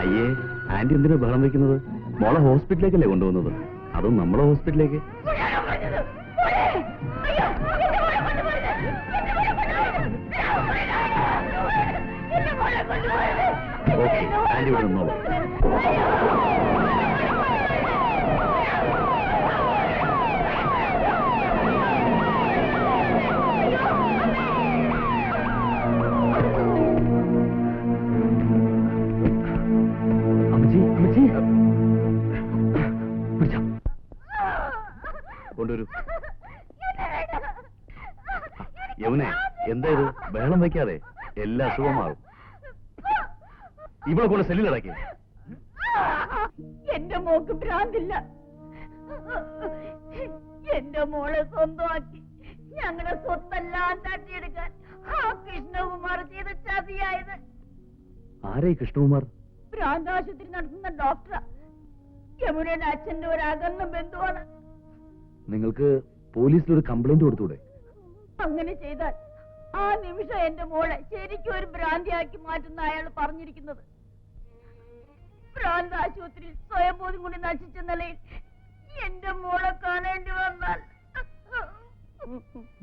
അയ്യേ ആന്റി എന്തിനാ ബഹളം വെക്കുന്നത്? മോളെ ഹോസ്പിറ്റലിലേക്കല്ലേ കൊണ്ടുവന്നത്? അതും നമ്മളെ ഹോസ്പിറ്റലിലേക്ക്. ഓക്കെ. ആന്റി ഇവിടെ നിന്നോളൂ. കൊണ്ടുവരൂ. യമുനെ എന്താ ഇത്? ബഹളം വയ്ക്കാതെ. എല്ലാ അസുഖം മാറും ഇവിടെ കൊണ്ട് സെല്ലിലടക്കി എന്റെ മോക്ക് ഭ്രാന്തില്ല. എന്റെ മോളെ സ്വന്തമാക്കി ഞങ്ങളെ സ്വത്തെല്ലാം തട്ടിയെടുക്കാൻ ആ കൃഷ്ണകുമാർ ചെയ്ത ചതിയായത്. ആരേ കൃഷ്ണകുമാർ? ഭ്രാന്താശുപത്രി നടത്തുന്ന ഡോക്ടറാ. യമുനയുടെ അച്ഛന്റെ ഒരു അകന്ന ബന്ധുവാണ്. നിങ്ങൾക്ക് പോലീസിൽ ഒരു കംപ്ലൈന്റ് കൊടുത്തൂടെ? അങ്ങനെ ചെയ്താൽ ആ നിമിഷം എന്റെ മോളെ ശരിക്കും ഒരു ഭ്രാന്തിയാക്കി മാറ്റുന്ന അയാൾ പറഞ്ഞിരിക്കുന്നത്. ഭ്രാന്ത് ആശുപത്രിയിൽ സ്വയംബോധം കൊണ്ട് നശിച്ച നിലയിൽ എന്റെ മോളെ കാണേണ്ടി വന്നാൽ.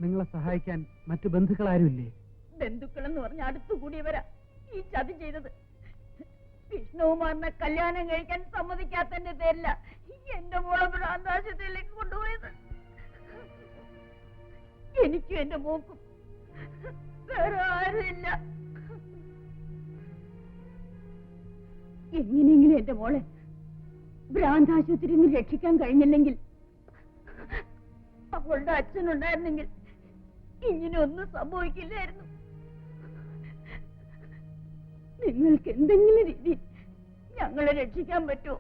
നിങ്ങളെ സഹായിക്കാൻ മറ്റു ബന്ധുക്കൾ ആരുമില്ലേ ബന്ധുക്കളെന്ന് പറഞ്ഞ അടുത്തുകൂടിയവരാ ഈ ചതി ചെയ്തത്. വിഷ്ണുകുമാറിനെ കല്യാണം കഴിക്കാൻ സമ്മതിക്കാത്തതിന്റെ പേരില എന്റെ മോളെ ഭ്രാന്താശുപത്രിയിലേക്ക് കൊണ്ടുപോയത്. എനിക്കും എന്റെ മോക്കും വേറെ എങ്ങനെയെങ്കിലും എന്റെ മോളെ ഭ്രാന്താശുപത്രി നിന്ന് രക്ഷിക്കാൻ കഴിഞ്ഞില്ലെങ്കിൽ അവളുടെ അച്ഛനുണ്ടായിരുന്നെങ്കിൽ ഇങ്ങനെ ഒന്നും സംഭവിക്കില്ലായിരുന്നു. നിങ്ങൾക്ക് എന്തെങ്കിലും രീതി ഞങ്ങളെ രക്ഷിക്കാൻ പറ്റുമോ?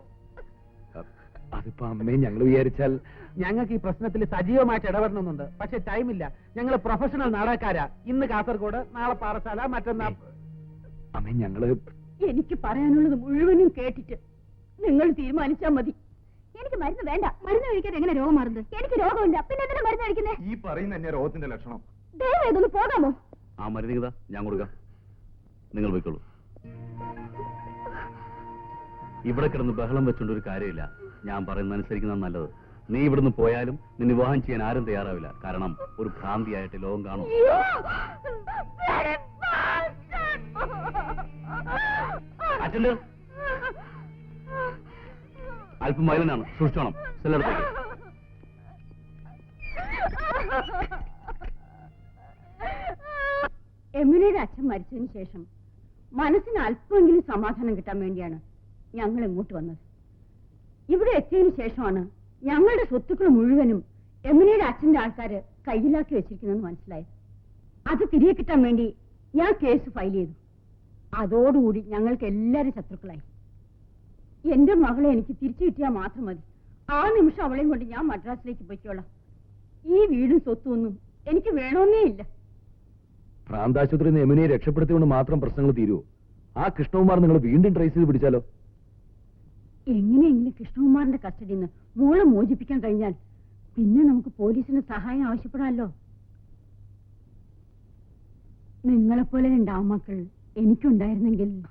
അതിപ്പോ അമ്മയും ഞങ്ങൾ വിചാരിച്ചാൽ ഞങ്ങൾക്ക് ഈ പ്രശ്നത്തിൽ സജീവമായിട്ട് ഇടപെടണമെന്നുണ്ട്. പക്ഷെ ടൈമില്ല. ഞങ്ങൾ പ്രൊഫഷണൽ നാടകക്കാരാ. ഇന്ന് കാസർഗോഡ് നാളെ പാറശാല മറ്റന്നാ അമ്മ ഞങ്ങൾ എനിക്ക് പറയാനുള്ളത് മുഴുവനും കേട്ടിട്ട് നിങ്ങൾ തീരുമാനിച്ചാൽ മതി. എനിക്ക് മരുന്ന് വേണ്ട. മരുന്ന് കഴിക്കാതെ എങ്ങനെ രോഗം മാറുന്നത്? എനിക്ക് രോഗമില്ല. പിന്നെ എന്തിനാ മരുന്ന് കഴിക്കുന്നേ? ഈ പറയുന്ന തന്നെ രോഗത്തിന്റെ ലക്ഷണം. ദയവായി ഇതൊന്ന് പോകാമോ? ആ മരുന്നിതാ ഞാൻ കൊടുക്കാം. നിങ്ങൾ പോയിക്കോളൂ. ഇവിടെ കിടന്ന് ബഹളം വെച്ചുകൊണ്ട് ഒരു കാര്യമില്ല. ഞാൻ പറയുന്ന അനുസരിക്കുന്ന നല്ലത്. നീ ഇവിടുന്ന് പോയാലും നിന്നെ വിവാഹം ചെയ്യാൻ ആരും തയ്യാറാവില്ല. കാരണം ഒരു ഭ്രാന്തിയായിട്ട് ലോകം കാണും. അച്ഛന്റെ അല്പം വയലനാണ്. സൂക്ഷിച്ചോണം. സെല്ലടത്തേക്ക്. എമിലിയുടെ അച്ഛൻ മരിച്ചതിന് ശേഷം മനസ്സിന് അല്പമെങ്കിലും സമാധാനം കിട്ടാൻ വേണ്ടിയാണ് ഞങ്ങൾ ഇങ്ങോട്ട് വന്നത്. ഇവിടെ എത്തിയതിനു ശേഷമാണ് ഞങ്ങളുടെ സ്വത്തുക്കൾ മുഴുവനും എമിനയുടെ അച്ഛന്റെ ആൾക്കാര് കയ്യിലാക്കി വെച്ചിരിക്കുന്നെന്ന് മനസ്സിലായത്. അത് തിരികെ കിട്ടാൻ വേണ്ടി ഞാൻ കേസ് ഫയൽ ചെയ്തു. അതോടുകൂടി ഞങ്ങൾക്ക് എല്ലാവരും ശത്രുക്കളായി. എന്റെ മകളെ എനിക്ക് തിരിച്ചു കിട്ടിയാൽ മാത്രം മതി. ആ നിമിഷം അവളെയും കൊണ്ട് ഞാൻ മദ്രാസിലേക്ക് പോയിക്കോളാം. ഈ വീടും സ്വത്തും ഒന്നും എനിക്ക് വേണമെന്നേ ഇല്ല. ഭ്രാന്താശുപത്രിയിൽ നിന്ന് യമുനയെ രക്ഷപ്പെടുത്തിക്കൊണ്ട് മാത്രം പ്രശ്നങ്ങൾ തീരുവോ? ആ കൃഷ്ണകുമാർ നിങ്ങൾ വീണ്ടും ട്രേസ് ചെയ്ത് പിടിച്ചാലോ? എങ്ങനെയെങ്കിലും കൃഷ്ണകുമാറിന്റെ കസ്റ്റഡിയിൽ നിന്ന് മോളെ മോചിപ്പിക്കാൻ കഴിഞ്ഞാൽ പിന്നെ നമുക്ക് പോലീസിന് സഹായം ആവശ്യപ്പെടാമല്ലോ. നിങ്ങളെപ്പോലെ രണ്ട് ആമക്കൾ എനിക്കുണ്ടായിരുന്നെങ്കിൽ.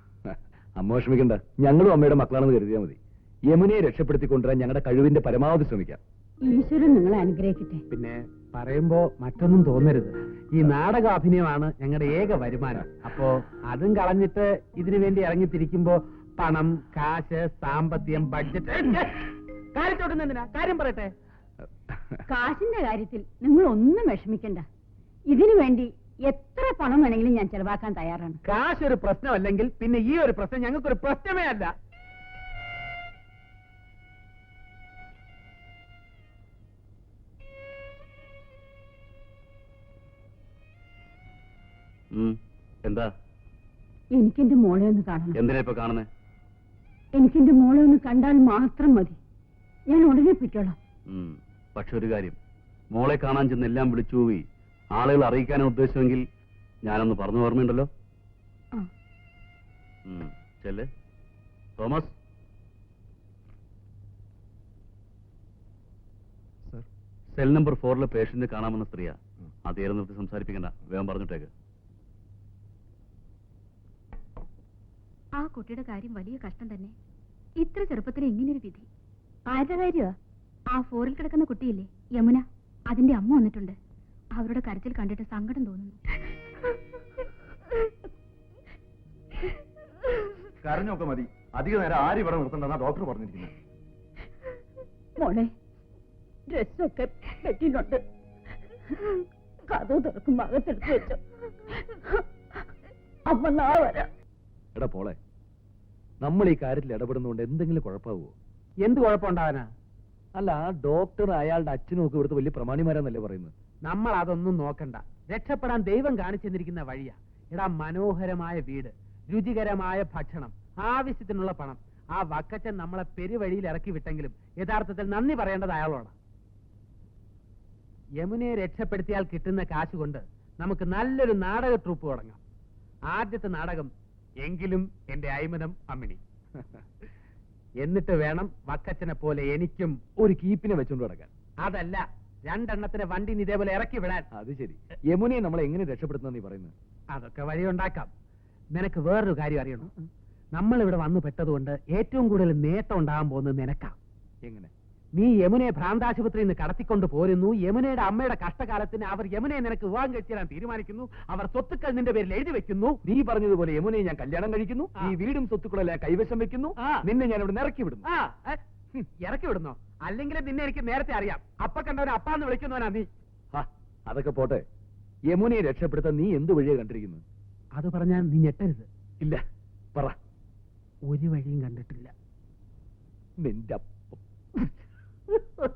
അമ്മ വിഷമിക്കണ്ട. ഞങ്ങളും അമ്മയുടെ മക്കളാണെന്ന് കരുതിയാൽ മതി. യമുനയെ രക്ഷപ്പെടുത്തിക്കൊണ്ടുവരാൻ ഞങ്ങളുടെ കഴിവിന്റെ പരമാവധി ശ്രമിക്കാം. ഈശ്വരൻ നിങ്ങളെ അനുഗ്രഹിക്കട്ടെ. പിന്നെ പറയുമ്പോ മറ്റൊന്നും തോന്നരുത്. ഈ നാടകാഭിനയമാണ് ഞങ്ങളുടെ ഏക വരുമാനം. അപ്പോ അതും കളഞ്ഞിട്ട് ഇതിനു വേണ്ടി ഇറങ്ങിത്തിരിക്കുമ്പോ പണം കാശ് സാമ്പത്തികം ബഡ്ജറ്റ് എന്തിനാ? കാര്യം പറയട്ടെ. കാശിന്റെ കാര്യത്തിൽ നിങ്ങൾ ഒന്നും വിഷമിക്കണ്ട. ഇതിനു വേണ്ടി എത്ര പണം വേണമെങ്കിലും ഞാൻ ചെലവാക്കാൻ തയ്യാറാണ്. കാശ് ഒരു പ്രശ്നമല്ലെങ്കിൽ പിന്നെ ഈ ഒരു പ്രശ്നം ഞങ്ങൾക്കൊരു പ്രശ്നമേ അല്ല. എന്താ? എനിക്ക് എന്റെ മോളെ ഒന്ന് കാണണം. എന്തിനാ ഇപ്പൊ കാണുന്നേ? എനിക്കെന്റെ മോളെ ഒന്ന് കണ്ടാൽ മാത്രം മതി. ഞാൻ ഉടനെ പിറ്റോളാം പക്ഷെ ഒരു കാര്യം. മോളെ കാണാൻ ചെന്ന് എല്ലാം വിളിച്ചു പോയി. ആളുകൾ അറിയിക്കാനാണ് ഉദ്ദേശമെങ്കിൽ ഞാനൊന്ന് പറഞ്ഞു ഓർമ്മയുണ്ടല്ലോ. തോമസ്. സർ. സെൽ നമ്പർ ഫോറിലെ പേഷ്യന്റ് കാണാമെന്ന സ്ത്രീയാ. ആ തീരെ നിർത്തി സംസാരിപ്പിക്കണ്ട. വേഗം പറഞ്ഞിട്ടേക്ക്. ആ കുട്ടിയുടെ കാര്യം വലിയ കഷ്ടം തന്നെ. ഇത്ര ചെറുപ്പത്തിന് ഇങ്ങനൊരു വിധി. ആരുടെ കാര്യമാ ആ ഫോറിൽ കിടക്കുന്ന കുട്ടിയില്ലേ യമുന. അതിന്റെ അമ്മ വന്നിട്ടുണ്ട്. അവരുടെ കരച്ചിൽ കണ്ടിട്ട് സങ്കടം തോന്നുന്നു. കരഞ്ഞൊക്കെ മതി. അധിക നേരം ആര് ഇവിടെ നിർത്തണ്ടെന്നാ ഡോക്ടർ പറഞ്ഞിരിക്കുന്നു മോളെ ഡ്രസ്സൊക്കെ പറ്റിയിട്ടുണ്ട് കഥ തുറക്കും അകത്തെടുത്ത് വെച്ചോ. അമ്മ നാളെ വരാം. എടാ പോളെ നമ്മൾ ഈ കാര്യത്തിൽ ഇടപെടുന്നതുകൊണ്ട് എന്തെങ്കിലും കുഴപ്പമാവോ എന്ത് കുഴപ്പമുണ്ടാവാനാ അല്ല ഡോക്ടർ അയാളുടെ അച്ഛനും ഒക്കെ ഇവിടുത്തെ വലിയ പ്രമാണിമാരാന്നല്ലേ പറയുന്നത്. നമ്മൾ അതൊന്നും നോക്കണ്ട. രക്ഷപ്പെടാൻ ദൈവം കാണിച്ചെന്നിരിക്കുന്ന വഴിയാ. എടാ മനോഹരമായ വീട് രുചികരമായ ഭക്ഷണം ആവശ്യത്തിനുള്ള പണം. ആ വക്കച്ചൻ നമ്മളെ പെരുവഴിയിൽ ഇറക്കി വിട്ടെങ്കിലും യഥാർത്ഥത്തിൽ നന്ദി പറയേണ്ടത് അയാളോട്. യമുനയെ രക്ഷപ്പെടുത്തിയാൽ കിട്ടുന്ന കാശ് കൊണ്ട് നമുക്ക് നല്ലൊരു നാടക ട്രൂപ്പ് തുടങ്ങാം. ആദ്യത്തെ നാടകം എങ്കിലും എന്റെ അയ്മനം അമ്മിണി. എന്നിട്ട് വേണം വക്കച്ചനെ പോലെ എനിക്കും ഒരു കീപ്പിനെ വെച്ചുകൊണ്ട് നടക്കാൻ. അതല്ല രണ്ടെണ്ണത്തിന് വണ്ടി ഇതേപോലെ ഇറക്കി വിടാൻ. അത് ശരി. യമുനയെ നമ്മളെ എങ്ങനെ രക്ഷപ്പെടുത്തുന്ന പറയുന്നു പറയുന്നത്? അതൊക്കെ വഴിയുണ്ടാക്കാം നിനക്ക് വേറൊരു കാര്യം അറിയണം. നമ്മൾ ഇവിടെ വന്നു പെട്ടതുകൊണ്ട് ഏറ്റവും കൂടുതൽ നേട്ടം ഉണ്ടാകാൻ പോകുന്നത് നിനക്കാം. എങ്ങനെ? നീ യമുനെ ഭ്രാന്താശുപത്രിയിൽ നിന്ന് കടത്തിക്കൊണ്ട് പോരുന്നു. യമുനയുടെ അമ്മയുടെ കഷ്ടകാലത്തിന് അവർ യമുനെ നിനക്ക് വിവാഹം കഴിച്ചാൻ തീരുമാനിക്കുന്നു. അവർ സ്വത്തുക്കൾ നിന്റെ പേരിൽ എഴുതി വെക്കുന്നു. നീ പറഞ്ഞതുപോലെ യമുനെ ഞാൻ കല്യാണം കഴിക്കുന്നു. ഈ വീടും സ്വത്തുക്കളെല്ലാം കൈവശം വെക്കുന്നു. നിന്നെ ഞാൻ ഇവിടെ ഇറക്കി വിടുന്നു. ഇറക്കി വിടുന്നോ? അല്ലെങ്കിൽ നിന്നെ എനിക്ക് നേരത്തെ അറിയാം. അപ്പ കണ്ടവനെ അപ്പാന്ന് വിളിക്കുന്നവനാ നീ. അതൊക്കെ പോട്ടെ. യമുനയെ രക്ഷപ്പെടുത്താൻ നീ എന്ത് വഴിയെ കണ്ടിരിക്കുന്നു അത് പറഞ്ഞാൽ നീ ഞെട്ടരുത്. ഇല്ല പറ. ഒരു വഴിയും കണ്ടിട്ടില്ല. നിന്റെ Ha ha ha.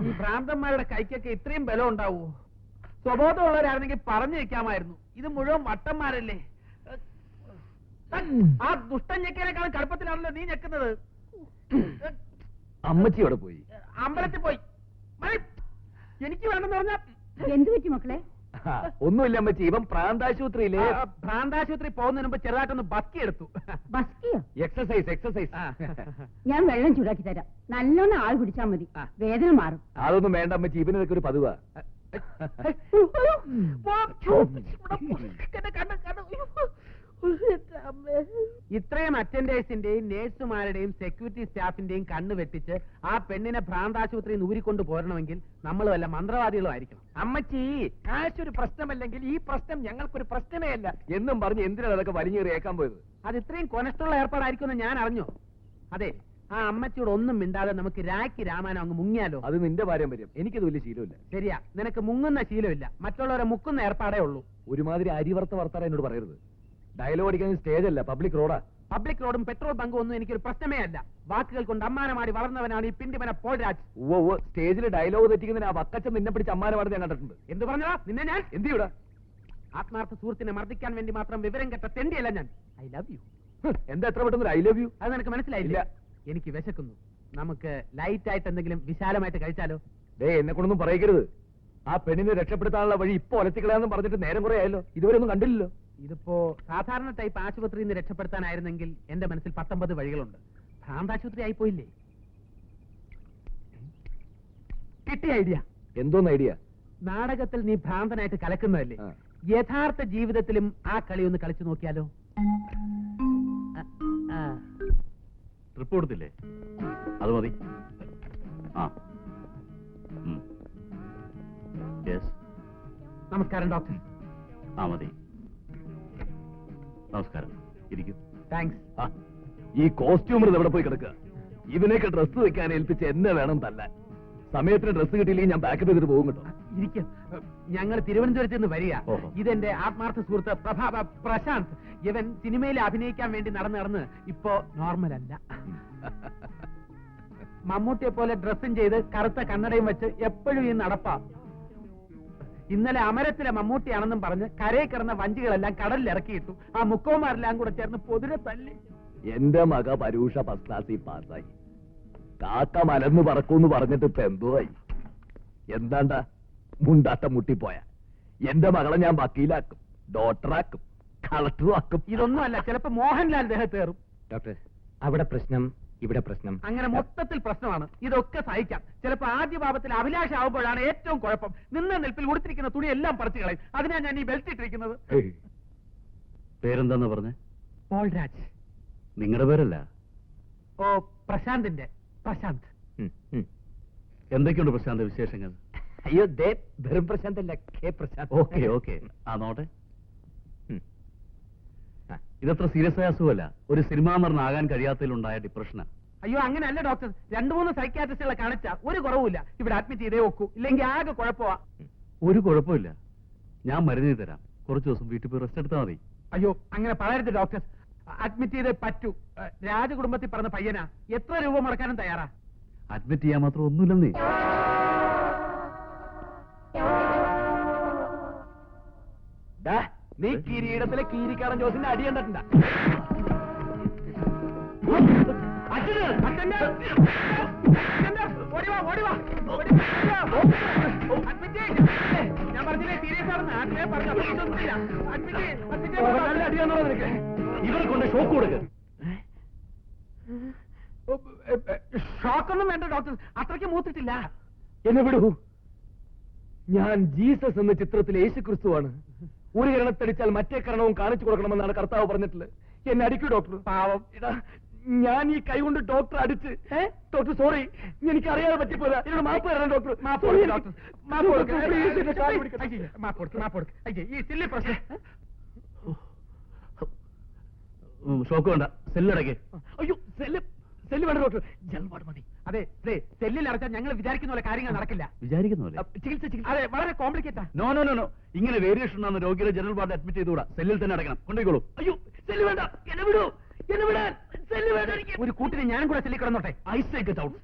ഈ ഭ്രാന്തന്മാരുടെ കൈക്കൊക്കെ ഇത്രയും ബലം ഉണ്ടാവൂ സ്വബോധമുള്ളവരായിരുന്നെങ്കിൽ പറഞ്ഞു വെക്കാമായിരുന്നു ഇത് മുഴുവൻ വട്ടന്മാരല്ലേ? ആ ദുഷ്ടൻ ഞെക്കിനേക്കാൾ കടുപ്പത്തിലാണല്ലോ നീ ഞെക്കുന്നത്. അമ്മച്ചി അവിടെ പോയി. അമ്പലത്തിൽ പോയി. എനിക്ക് വേണമെന്ന് പറഞ്ഞ എന്തു പറ്റി മക്കളെ? ഒന്നുമില്ല അമ്മച്ചി. ഇവൻ പ്രാന്താശുപത്രിയിലെ പ്രാന്താശുപത്രി പോകുന്നതിന് മുമ്പ് ചെറുതായിട്ടൊന്ന് ബസ്കി എടുത്തു. ബസ്കിയോ? എക്സസൈസ് എക്സസൈസ് ഞാൻ വെള്ളം ചൂടാക്കി തരാം. നല്ലോണം ആൾ കുടിച്ചാൽ മതി. വേദന മാറും. അതൊന്നും വേണ്ട അമ്മച്ചി. ഇവനൊക്കെ ഒരു പതിവാ. ഇത്രയും അറ്റൻഡേഴ്സിന്റെയും നേഴ്സുമാരുടെയും സെക്യൂരിറ്റി സ്റ്റാഫിന്റെയും കണ്ണ് വെട്ടിച്ച് ആ പെണ്ണിനെ ഭ്രാന്താശുപത്രിയിൽ നൂരിക്കൊണ്ട് പോരണമെങ്കിൽ നമ്മൾ വല്ല മന്ത്രവാദികളും ആയിരിക്കണം അമ്മച്ചി കാശ് ഒരു പ്രശ്നമല്ലെങ്കിൽ ഈ പ്രശ്നം ഞങ്ങൾക്കൊരു പ്രശ്നമേ അല്ല എന്നും പറഞ്ഞ് എന്തിനാണ് അതൊക്കെ വലിഞ്ഞേറിയേക്കാൻ പോയത് അത് ഇത്രയും കൊനഷ്ടമുള്ള ഏർപ്പാടായിരിക്കുമെന്ന് ഞാൻ അറിഞ്ഞു അതെ ആ അമ്മച്ചിയോട് ഒന്നും മിണ്ടാതെ നമുക്ക് രാഖി രാമായണം അങ്ങ് മുങ്ങിയാലോ? അത് നിന്റെ പാരമ്പര്യം എനിക്കത് വലിയ ശീലമില്ല. ശരിയാ. നിനക്ക് മുങ്ങുന്ന ശീലമില്ല. മറ്റുള്ളവരെ മുക്കുന്ന ഏർപ്പാടേ ഉള്ളൂ. ഒരുമാതിരി അരിവർത്ത വർത്താനം എന്നോട് പറയരുത്. ഡയലോഗ് അടിക്കാൻ സ്റ്റേജ് അല്ല പബ്ലിക് റോഡാ പബ്ലിക് റോഡും പെട്രോൾ ബങ്കും ഒന്നും എനിക്കൊരു പ്രശ്നമേ അല്ല. വാക്കുകൾ കൊണ്ട് അമ്മാനമാടി വളർന്നവനാണ് ഈ പിണ്ടിമന പോൾരാജ്. ഓ ഓ സ്റ്റേജിൽ ഡയലോഗ് തെറ്റിക്കുന്നതിന് ആ വക്കച്ചൻ നിന്നെ പിടിച്ച് അമ്മാനമാണെന്ന് ഞാൻ കണ്ടിട്ടുണ്ട്. എന്ത് പറഞ്ഞതാ? നിന്നെ ഞാൻ? എന്ത് ചെയ്യൂടാ ആത്മാർത്ഥ സുഹൃത്തിനെ മർദ്ദിക്കാൻ വേണ്ടി മാത്രം വിവരം കെട്ട തെണ്ടിയല്ല ഞാൻ. ഐ ലവ് യു എന്താ എത്ര പെട്ടെന്ന് ഐ ലവ് യു അത് നിനക്ക് മനസ്സിലായില്ല. എനിക്ക് വിശക്കുന്നു. നമുക്ക് ലൈറ്റ് ആയിട്ട് എന്തെങ്കിലും വിശാലമായിട്ട് കഴിച്ചാലോ? ദേ എന്നെ കൊണ്ടൊന്നും പറയരുത്. ആ പെണ്ണിനെ രക്ഷപ്പെടുത്താനുള്ള വഴി ഇപ്പൊ ഒലത്തിക്കളയാന്ന് പറഞ്ഞിട്ട് നേരം കുറെ ആയല്ലോ. ഇതുവരെ ഒന്നും കണ്ടില്ലല്ലോ. ഇതിപ്പോ സാധാരണ ടൈപ്പ് ആശുപത്രിയിൽ നിന്ന് രക്ഷപ്പെടുത്താനായിരുന്നെങ്കിൽ എന്റെ മനസ്സിൽ പത്തൊമ്പത് വഴികളുണ്ട്. ഭ്രാന്താശുപത്രി ആയിപ്പോയില്ലേ? കിട്ടിയ ഐഡിയ എന്തോന്ന് ഐഡിയ നാടകത്തിൽ നീ ഭ്രാന്തനായിട്ട് കലക്കുന്നതല്ലേ? ആ. യഥാർത്ഥ ജീവിതത്തിലും ആ കളി ഒന്ന് കളിച്ചു നോക്കിയാലോ. ട്രിപ്പ് കൊടുത്തില്ലേ? അത് മതി. ആ. യെസ് നമസ്കാരം ഡോക്ടർ. ആ മതി. നമസ്കാരം. ഇരിക്കും. താങ്ക്സ്. ആ, ഈ കോസ്റ്റ്യൂമർ എവിടെ പോയി കിടക്കുക? ഇവനെയൊക്കെ ഡ്രസ്സ് വെക്കാൻ ഏൽപ്പിച്ച് എന്നെ വേണം തല്ലാൻ. സമയത്തിന് ഡ്രസ്സ് കിട്ടിയില്ലെങ്കിൽ ഞാൻ ബാക്കപ്പ് ചെയ്തിട്ട് പോകും കേട്ടോ. ഇരിക്കും. ഞങ്ങൾ തിരുവനന്തപുരത്ത് നിന്ന് വരിക. ഓഹോ. ഇതെന്റെ ആത്മാർത്ഥ സുഹൃത്ത് പ്രഭാ പ്രശാന്ത്. ഇവൻ സിനിമയിൽ അഭിനയിക്കാൻ വേണ്ടി നടന്നു നടന്ന് ഇപ്പോ നോർമൽ അല്ല. മമ്മൂട്ടിയെ പോലെ ഡ്രസ്സും ചെയ്ത് കറുത്ത കണ്ണടയും വെച്ച് എപ്പോഴും ഈ നടപ്പാ. ഇന്നലെ അമരത്തിലെ മമ്മൂട്ടിയാണെന്നും പറഞ്ഞ് കരയിൽ കിടന്ന വഞ്ചികളെല്ലാം കടലിൽ ഇറക്കിയിട്ടു ആ മുക്കോമാരെല്ലാം കൂടെ ചേർന്ന് പൊതുവെ തല്ലി. എന്റെ മക പരൂഷ ഫസ്റ്റ് ക്ലാസ്സിൽ പാസ്സായി. കാക്ക മലന്ന് പറക്കൂന്ന് പറഞ്ഞിട്ട് ഇപ്പൊ എന്തുവായി എന്താണ്ടാ? മുണ്ടാട്ടം മുട്ടിപ്പോയ. എന്റെ മകളെ ഞാൻ വക്കീലാക്കും ഡോക്ടറാക്കും കളക്ടറാക്കും ഇതൊന്നുമല്ല ചിലപ്പോ മോഹൻലാൽ ദേഹത്ത് കയറും. ഡോക്ടർ അവിടെ പ്രശ്നം ഇവിടെ പ്രശ്നം. അങ്ങനെ മൊത്തത്തിൽ പ്രശ്നമാണ്. ഇതൊക്കെ സഹിക്കാം. ചിലപ്പോ ആദ്യ ഭാവത്തിൽ അഭിലാഷ ആവുമ്പോഴാണ് ഏറ്റവും കുഴപ്പം. നിന്ന നിൽപ്പിൽ ഉടുത്തിരിക്കുന്ന തുണി എല്ലാം പറിച്ചു കളയും. അതിനാ ഞാൻ ഈ ബെൽറ്റ് ഇട്ടിരിക്കുന്നത്. പേരെന്താന്ന് പറഞ്ഞേ? പോൾരാജ്. നിങ്ങളുടെ പേരല്ല? ഓ പ്രശാന്തിന്റെ. പ്രശാന്ത്. എന്തൊക്കെയുണ്ട് പ്രശാന്ത് വിശേഷങ്ങൾ? അയ്യോ ദേ വെറും പ്രശാന്ത് അല്ല കെ പ്രശാന്ത്. Okay okay. ആ നോട്ടെ. ഇതത്ര സീരിയസ് ആയ അസുഖമല്ല. ഒരു സിനിമാ നടനാകാൻ കഴിയാത്തതിലുണ്ടായ ഡിപ്രഷനാ അയ്യോ അങ്ങനെയല്ല ഡോക്ടർ രണ്ടു മൂന്ന് സൈക്കാട്രിസ്റ്റുകളെ കാണിച്ച ഒരു കുറവുമില്ല. ഇവിടെ അഡ്മിറ്റ് ചെയ്തേ ഒക്കൂ. ഇല്ലെങ്കിൽ ആകെ കുഴപ്പമാ. ഒരു കുഴപ്പമില്ല. ഞാൻ മരുന്ന് തരാം. കുറച്ച് ദിവസം വീട്ടിൽ പോയി റെസ്റ്റ് എടുത്താൽ മതി. അയ്യോ അങ്ങനെ പറയരുത് ഡോക്ടർ അഡ്മിറ്റ് ചെയ്തേ പറ്റൂ. രാജകുടുംബത്തിൽ പറഞ്ഞ പയ്യനാ. എത്ര രൂപ മുടക്കാനും തയ്യാറാ? അഡ്മിറ്റ് ചെയ്യാൻ മാത്രം ഒന്നുമില്ലെന്നേ. നീ കിരീടത്തിലെ കീരിക്കാടൻ ജോസിന്റെ അടി കണ്ടിട്ടുണ്ട. ഞാൻ പറഞ്ഞില്ലേ സീരിയസ് ആണെന്ന്. അടിയാണോ നിനക്ക്? ഇവരെ കൊണ്ട് ഷോക്ക് കൊടുക്കുക ഷോക്കൊന്നും വേണ്ട ഡോക്ടർ അത്രയ്ക്ക് മൂത്തിട്ടില്ല. എന്നെ വിടൂ. ഞാൻ ജീസസ് എന്ന ചിത്രത്തിലെ യേശു ക്രിസ്തുവാണ് ഒരു കരണത്തടിച്ചാൽ മറ്റേ കരണവും കാണിച്ചു കൊടുക്കണമെന്നാണ് കർത്താവ് പറഞ്ഞിട്ടുള്ളത്. എന്നെ അടിക്കൂ ഡോക്ടർ പാവം. ഇതാ ഞാൻ ഈ കൈ കൊണ്ട് ഡോക്ടർ അടിച്ച് ഡോക്ടർ സോറി എനിക്ക് അറിയാതെ പറ്റിപ്പോയതാ. എന്നോട് മാപ്പ് തരണം ഡോക്ടർ മാപ്പ് കൊടുക്ക് ഡോക്ടർ കൊടുക്ക്. മാപ്പ് കൊടുക്ക് മാപ്പ് കൊടുക്ക്. ഈ സില്ലി പ്രശ്നം ഷോക്ക് വേണ്ട. സെല്ലടക്കേ അയ്യോ സെല്ല് സെല്ല് വേണ്ട ഡോക്ടർ ജൽപാട് മതി. അതെ അതെ സെല്ലിൽ അടച്ചാൽ ഞങ്ങൾ വിചാരിക്കുന്ന പോലെ കാര്യങ്ങൾ നടക്കില്ല. വിചാരിക്കുന്ന പോലെ? ചികിത്സ ചികിത്സ. അതെ വളരെ കോംപ്ലിക്കേറ്റാ നോ നോ നോ നോ ഇങ്ങനെ വേരിയേഷൻ ആണ് രോഗിയുടെ ജനറൽ വാർഡ് അഡ്മിറ്റ് ചെയ്തുകൂടാ. സെല്ലിൽ തന്നെ അടക്കണം. കൊണ്ടുപോയിക്കോളൂ. അയ്യോ സെല്ല് വേണ്ട. എന്നെ വിടൂ. എന്നെ വിടാൻ. സെല്ല് വേണ്ട ഒരു കൂട്ടിന് ഞാനും കൂടെ സെല്ലിൽ കിടന്നോട്ടെ. I say out